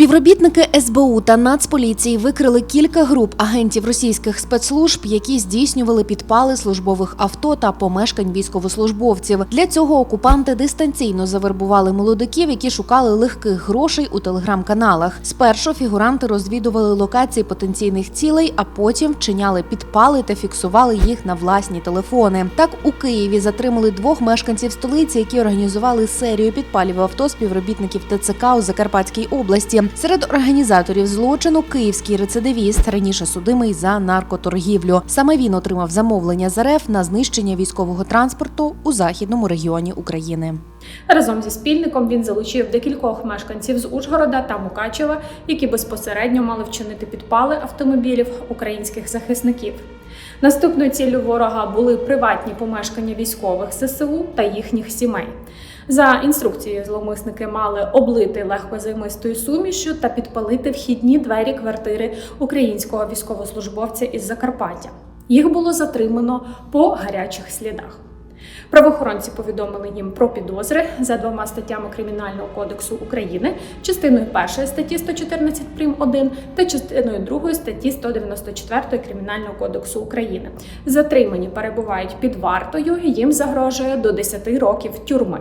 Співробітники СБУ та Нацполіції викрили кілька груп агентів російських спецслужб, які здійснювали підпали службових авто та помешкань військовослужбовців. Для цього окупанти дистанційно завербували молодиків, які шукали легких грошей у телеграм-каналах. Спершу фігуранти розвідували локації потенційних цілей, а потім вчиняли підпали та фіксували їх на власні телефони. Так у Києві затримали двох мешканців столиці, які організували серію підпалів авто співробітників ТЦК у Закарпатській області. Серед організаторів злочину київський рецидивіст, раніше судимий за наркоторгівлю. Саме він отримав замовлення з РФ на знищення військового транспорту у західному регіоні України. Разом зі спільником він залучив декількох мешканців з Ужгорода та Мукачева, які безпосередньо мали вчинити підпали автомобілів українських захисників. Наступною ціллю ворога були приватні помешкання військових ССУ та їхніх сімей. За інструкцією, зловмисники мали облити легкозаймистою сумішю та підпалити вхідні двері квартири українського військовослужбовця із Закарпаття. Їх було затримано по гарячих слідах. Правоохоронці повідомили їм про підозри за двома статтями Кримінального кодексу України, частиною першої статті 114 прим. 1 та частиною другої статті 194 Кримінального кодексу України. Затримані перебувають під вартою. Їм загрожує до 10 років тюрми.